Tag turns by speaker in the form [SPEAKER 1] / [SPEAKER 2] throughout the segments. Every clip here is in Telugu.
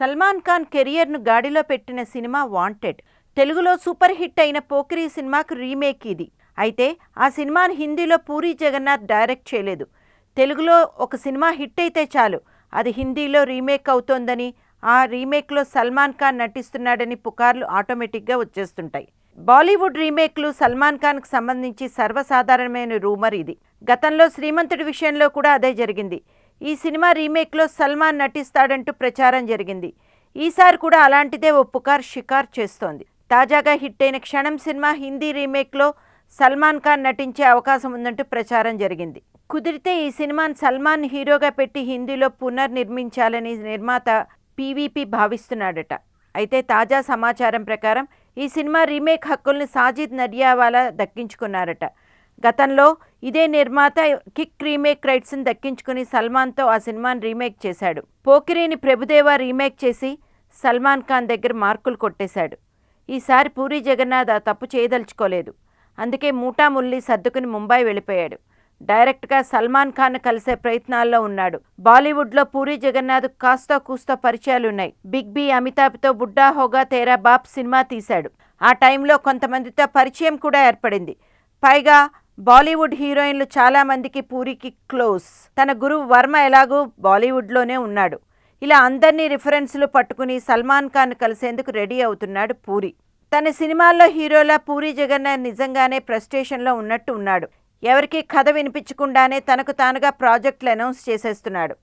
[SPEAKER 1] సల్మాన్ ఖాన్ కెరియర్ను గాడిలో పెట్టిన సినిమా వాంటెడ్. తెలుగులో సూపర్ హిట్ అయిన పోకిరి సినిమాకు రీమేక్ ఇది. అయితే ఆ సినిమాను హిందీలో పూరి జగన్నాథ్ డైరెక్ట్ చేయలేదు. తెలుగులో ఒక సినిమా హిట్ అయితే చాలు. అది హిందీలో రీమేక్ అవుతోందని ఆ రీమేక్లో సల్మాన్ ఖాన్ నటిస్తున్నాడని పుకార్లు ఆటోమేటిక్గా వచ్చేస్తుంటాయి. బాలీవుడ్ రీమేక్లు సల్మాన్ ఖాన్కు సంబంధించి సర్వసాధారణమైన రూమర్ ఇది. గతంలో శ్రీమంతుడి విషయంలో కూడా అదే జరిగింది. ఈ సినిమా రీమేక్లో సల్మాన్ నటిస్తాడంటూ ప్రచారం జరిగింది. ఈసారి కూడా అలాంటిదే ఓ పుకార్ షికార్ చేస్తోంది. తాజాగా హిట్ అయిన క్షణం సినిమా హిందీ రీమేక్లో సల్మాన్ ఖాన్ నటించే అవకాశం ఉందంటూ ప్రచారం జరిగింది. కుదిరితే ఈ సినిమాను సల్మాన్ హీరోగా పెట్టి హిందీలో పునర్నిర్మించాలని నిర్మాత పీవీపీ భావిస్తున్నాడట. అయితే తాజా సమాచారం ప్రకారం ఈ సినిమా రీమేక్ హక్కుల్ని సాజిద్ నడియావాలా దక్కించుకున్నారట. గతంలో ఇదే నిర్మాత కిక్ రీమేక్ రైట్స్ని దక్కించుకుని సల్మాన్తో ఆ సినిమాని రీమేక్ చేశాడు. పోకిరిని ప్రభుదేవా రీమేక్ చేసి సల్మాన్ ఖాన్ దగ్గర మార్కులు కొట్టేశాడు. ఈసారి పూరి జగన్నాథ్ ఆ తప్పు చేయదలుచుకోలేదు. అందుకే మూటాముల్లి సర్దుకుని ముంబై వెళ్ళిపోయాడు. డైరెక్ట్గా సల్మాన్ ఖాన్ కలిసే ప్రయత్నాల్లో ఉన్నాడు. బాలీవుడ్లో పూరి జగన్నాథ్ కాస్తో కూస్తో పరిచయాలున్నాయి. బిగ్ బి అమితాబ్తో బుడ్డా హోగా తేరా బాప్ సినిమా తీశాడు. ఆ టైంలో కొంతమందితో పరిచయం కూడా ఏర్పడింది. పైగా బాలీవుడ్ హీరోయిన్లు చాలా మందికి పూరికి క్లోజ్. తన గురువు వర్మ ఎలాగూ బాలీవుడ్లోనే ఉన్నాడు. ఇలా అందరినీ రిఫరెన్స్లు పట్టుకుని సల్మాన్ ఖాన్ కలిసేందుకు రెడీ అవుతున్నాడు పూరి. తన సినిమాల్లో హీరోలా పూరి జగన్నాథ్ నిజంగానే ప్రెస్టేషన్లో ఉన్నట్టు ఉన్నాడు. ఎవరికీ కథ వినిపించకుండానే తనకు తానుగా ప్రాజెక్టులు అనౌన్స్ చేసేస్తున్నాడు.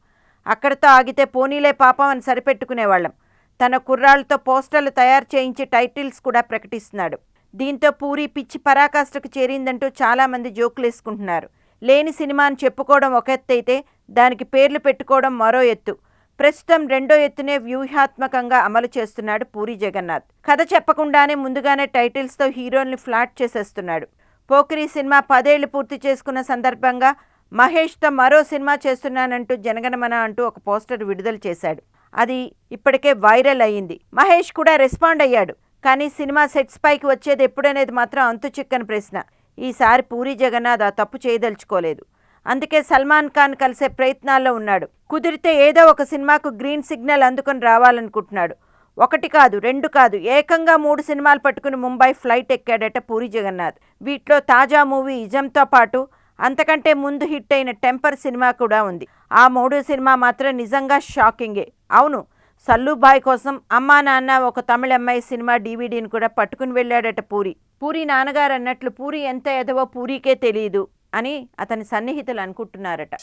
[SPEAKER 1] అక్కడితో ఆగితే పోనీలే పాపం అని సరిపెట్టుకునేవాళ్ళం. తన కుర్రాళ్ళతో పోస్టర్లు తయారు చేయించి టైటిల్స్ కూడా ప్రకటిస్తున్నాడు. దీంతో పూరి పిచ్చి పరాకాష్ఠకు చేరిందంటూ చాలామంది జోకులు వేసుకుంటున్నారు లేని సినిమాని చెప్పుకోవడం ఒక ఎత్తు అయితే దానికి పేర్లు పెట్టుకోవడం మరో ఎత్తు. ప్రస్తుతం రెండో ఎత్తునే వ్యూహాత్మకంగా అమలు చేస్తున్నాడు పూరి జగన్నాథ్. కథ చెప్పకుండానే ముందుగానే టైటిల్స్తో హీరోల్ని ఫ్లాట్ చేసేస్తున్నాడు. పోకిరి సినిమా పదేళ్ళు పూర్తి చేసుకున్న సందర్భంగా మహేష్తో మరో సినిమా చేస్తున్నానంటూ జనగణమన అంటూ ఒక పోస్టర్ విడుదల చేశాడు. అది ఇప్పటికే వైరల్ అయ్యింది మహేష్ కూడా రెస్పాండ్ అయ్యాడు. కానీ సినిమా సెట్స్ పైకి వచ్చేది ఎప్పుడనేది మాత్రం అంతు చిక్కని ప్రశ్న. ఈసారి పూరి జగన్నాథ్ ఆ తప్పు చేయదలుచుకోలేదు. అందుకే సల్మాన్ ఖాన్ కలిసే ప్రయత్నాల్లో ఉన్నాడు. కుదిరితే ఏదో ఒక సినిమాకు గ్రీన్ సిగ్నల్ అందుకొని రావాలనుకుంటున్నాడు. ఒకటి కాదు రెండు కాదు ఏకంగా మూడు సినిమాలు పట్టుకుని ముంబై ఫ్లైట్ ఎక్కాడట పూరి జగన్నాథ్. వీటిలో తాజా మూవీ ఇజంతో పాటు అంతకంటే ముందు హిట్ అయిన టెంపర్ సినిమా కూడా ఉంది. ఆ మూడు సినిమా మాత్రం నిజంగా షాకింగే. అవును సల్లుబాయ్ కోసం అమ్మా నాన్న ఒక తమిళ అమ్మాయి సినిమా డీవీడీని కూడా పట్టుకుని వెళ్ళాడట పూరి. పూరి నాన్నగారు అన్నట్లు పూరి ఎంత ఎదవో పూరికే తెలియదు అని అతని సన్నిహితులు అనుకుంటున్నారట.